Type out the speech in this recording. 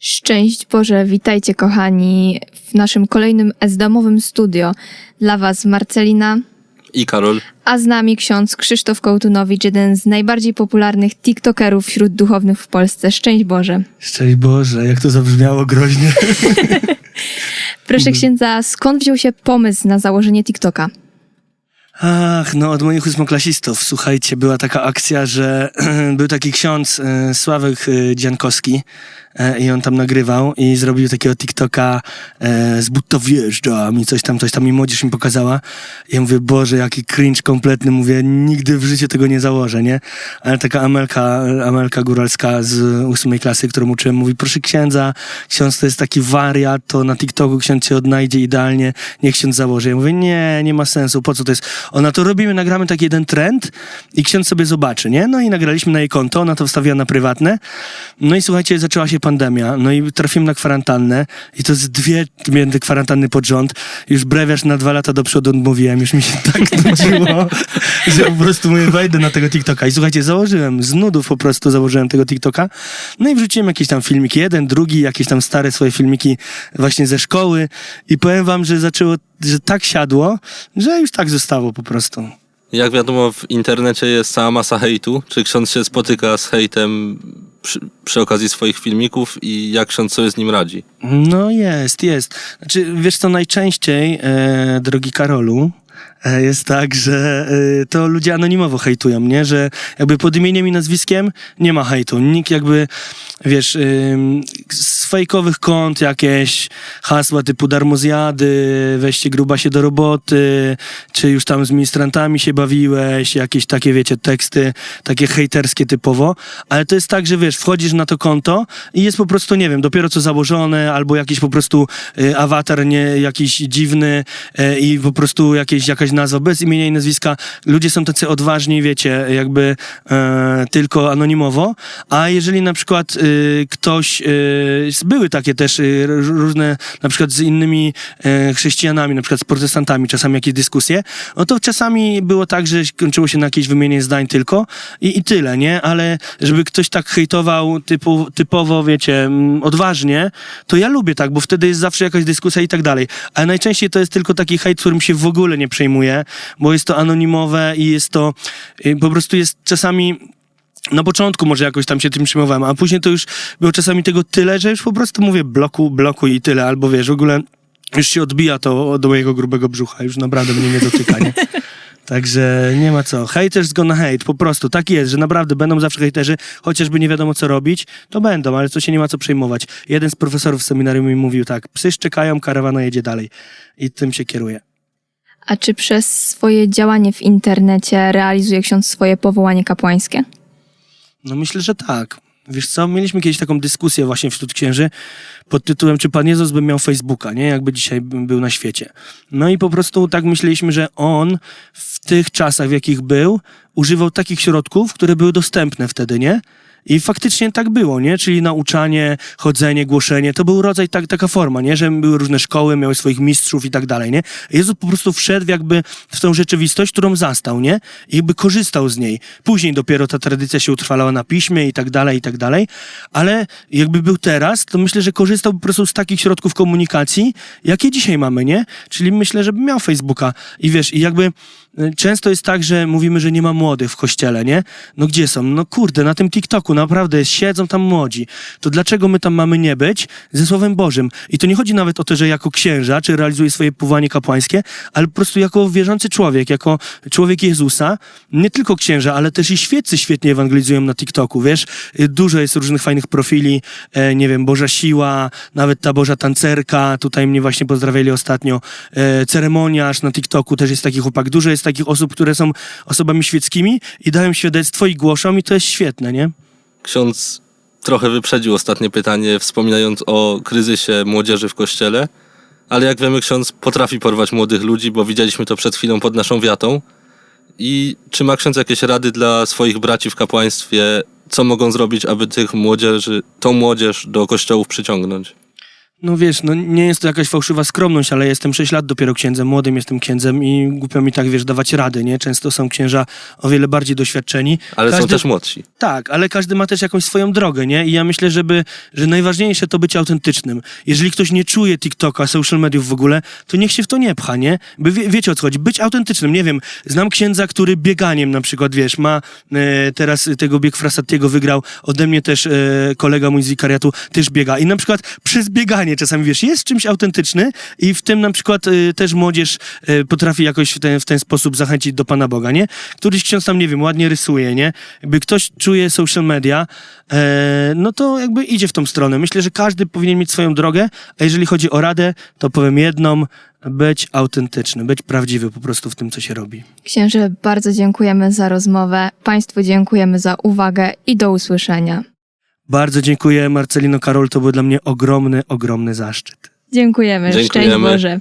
Szczęść Boże, witajcie kochani w naszym kolejnym S-domowym studio. Dla Was Marcelina, I Karol. a z nami ksiądz Krzysztof Kołtunowicz, jeden z najbardziej popularnych TikTokerów wśród duchownych w Polsce. Szczęść Boże. Szczęść Boże, jak to zabrzmiało groźnie. Proszę księdza, skąd wziął się pomysł na założenie TikToka? Ach, no od moich ósmoklasistów. Słuchajcie, była taka akcja, że był taki ksiądz e, Sławek e, Dziankowski i on tam nagrywał i zrobił takiego TikToka e, z butta wjeżdża mi coś tam, coś tam i młodzież mi pokazała. I ja mówię, Boże, jaki cringe kompletny. Mówię, nigdy w życiu tego nie założę, nie? Ale taka Amelka, Amelka Góralska z ósmej klasy, którą uczyłem, mówi, proszę księdza, ksiądz to jest taki wariat, to na TikToku ksiądz się odnajdzie idealnie, niech ksiądz założy. Ja mówię, nie, nie ma sensu, po co to jest? Ona to robimy, nagramy taki jeden trend i ksiądz sobie zobaczy, nie? No i nagraliśmy na jej konto, ona to wstawiła na prywatne. No i słuchajcie, zaczęła się pandemia, no i trafiłem na kwarantannę i to z dwie te kwarantanny pod rząd. Już brewiarz na dwa lata do przodu odmówiłem, już mi się tak nudziło, że po prostu mówię, wejdę na tego TikToka. I słuchajcie, założyłem, z nudów po prostu założyłem tego TikToka. No i wrzuciłem jakieś tam filmiki, jeden, drugi, jakieś tam stare swoje filmiki właśnie ze szkoły i powiem wam, że zaczęło, że tak siadło, że już tak zostało po prostu. Jak wiadomo, w internecie jest cała masa hejtu. Czy ksiądz się spotyka z hejtem przy, przy okazji swoich filmików i jak ksiądz sobie z nim radzi? No jest, jest. Znaczy, wiesz co, najczęściej, e, drogi Karolu, jest tak, że e, to ludzie anonimowo hejtują, nie? Że jakby pod imieniem i nazwiskiem nie ma hejtu. Nikt jakby, wiesz, z fejkowych kont jakieś hasła typu darmozjady, weźcie gruba się do roboty, czy już tam z ministrantami się bawiłeś, jakieś takie, wiecie, teksty, takie hejterskie typowo, ale to jest tak, że wiesz, wchodzisz na to konto i jest po prostu, nie wiem, dopiero co założone, albo jakiś po prostu y, awatar nie, jakiś dziwny y, i po prostu jakieś, jakaś nazwa bez imienia i nazwiska. Ludzie są tacy odważni, wiecie, jakby e, tylko anonimowo, a jeżeli na przykład y, ktoś, y, były takie też r- różne, na przykład z innymi e, chrześcijanami, na przykład z protestantami, czasami jakieś dyskusje, no to czasami było tak, że kończyło się na jakieś wymienie zdań tylko i, i tyle, nie? Ale żeby ktoś tak hejtował typu, typowo, wiecie, odważnie, to ja lubię tak, bo wtedy jest zawsze jakaś dyskusja i tak dalej. Ale najczęściej to jest tylko taki hejt, którym się w ogóle nie przejmuje, bo jest to anonimowe i jest to, y, po prostu jest czasami na początku może jakoś tam się tym przejmowałem, a później to już było czasami tego tyle, że już po prostu mówię bloku, bloku i tyle, albo wiesz, w ogóle już się odbija to do mojego grubego brzucha, już naprawdę mnie nie dotyka, nie? Także nie ma co. Haters gonna hate, po prostu tak jest, że naprawdę będą zawsze hejterzy, chociażby nie wiadomo co robić, to będą, ale to się nie ma co przejmować. Jeden z profesorów w seminarium mi mówił tak, psy szczekają, karawana jedzie dalej i tym się kieruje. A czy przez swoje działanie w internecie realizuje ksiądz swoje powołanie kapłańskie? No myślę, że tak. Wiesz co, mieliśmy kiedyś taką dyskusję właśnie wśród księży pod tytułem, czy Pan Jezus by miał Facebooka, nie? Jakby dzisiaj był na świecie. No i po prostu tak myśleliśmy, że On w tych czasach, w jakich był, używał takich środków, które były dostępne wtedy, nie? I faktycznie tak było, nie? Czyli nauczanie, chodzenie, głoszenie, to był rodzaj, tak, taka forma, nie? Że były różne szkoły, miały swoich mistrzów i tak dalej, nie? Jezus po prostu wszedł jakby w tą rzeczywistość, którą zastał, nie? I jakby korzystał z niej. Później dopiero ta tradycja się utrwalała na piśmie i tak dalej, i tak dalej. Ale jakby był teraz, to myślę, że korzystał po prostu z takich środków komunikacji, jakie dzisiaj mamy, nie? Czyli myślę, że by miał Facebooka. I wiesz, i jakby y, często jest tak, że mówimy, że nie ma młodych w kościele, nie? No gdzie są? No kurde, na tym TikToku naprawdę siedzą tam młodzi. To dlaczego my tam mamy nie być ze Słowem Bożym? I to nie chodzi nawet o to, że jako księża, czy realizuje swoje powołanie kapłańskie, ale po prostu jako wierzący człowiek, jako człowiek Jezusa, nie tylko księża, ale też i świeccy świetnie ewangelizują na TikToku, wiesz? Y, Dużo jest różnych fajnych profili, e, nie wiem, Boża Siła, nawet ta Boża Tancerka, tutaj mnie właśnie pozdrawiali ostatnio, e, ceremoniarz na TikToku, też jest taki chłopak. Dużo jest takich osób, które są osobami świeckimi i dają świadectwo i głoszą i to jest świetne, nie? Ksiądz trochę wyprzedził ostatnie pytanie, wspominając o kryzysie młodzieży w kościele, ale jak wiemy, ksiądz potrafi porwać młodych ludzi, bo widzieliśmy to przed chwilą pod naszą wiatą. I czy ma ksiądz jakieś rady dla swoich braci w kapłaństwie, co mogą zrobić, aby tych młodzieży, tą młodzież do kościołów przyciągnąć? No wiesz, no nie jest to jakaś fałszywa skromność, ale jestem 6 lat dopiero księdzem, młodym jestem księdzem i głupio mi tak, wiesz, dawać rady, nie? Często są księża o wiele bardziej doświadczeni. Ale są Każdy- też młodsi. Tak, ale każdy ma też jakąś swoją drogę, nie? I ja myślę, żeby, że najważniejsze to być autentycznym. Jeżeli ktoś nie czuje TikToka, social mediów w ogóle, to niech się w to nie pcha, nie? By wie, wiecie o co chodzi. Być autentycznym. Nie wiem, znam księdza, który bieganiem na przykład, wiesz, ma e, teraz tego bieg Frasatiego wygrał, ode mnie też e, kolega mój z wikariatu też biega. I na przykład przez bieganie czasami, wiesz, jest czymś autentyczny i w tym na przykład e, też młodzież e, potrafi jakoś w ten, w ten sposób zachęcić do Pana Boga, nie? Któryś ksiądz tam, nie wiem, ładnie rysuje, nie? Jakby ktoś czuje social media, e, no to jakby idzie w tą stronę. Myślę, że każdy powinien mieć swoją drogę, a jeżeli chodzi o radę, to powiem jedną, być autentyczny, być prawdziwy po prostu w tym, co się robi. Księże, bardzo dziękujemy za rozmowę. Państwu dziękujemy za uwagę i do usłyszenia. Bardzo dziękuję Marcelino Karol, to był dla mnie ogromny, ogromny zaszczyt. Dziękujemy. Szczęść Dziękujemy. Boże.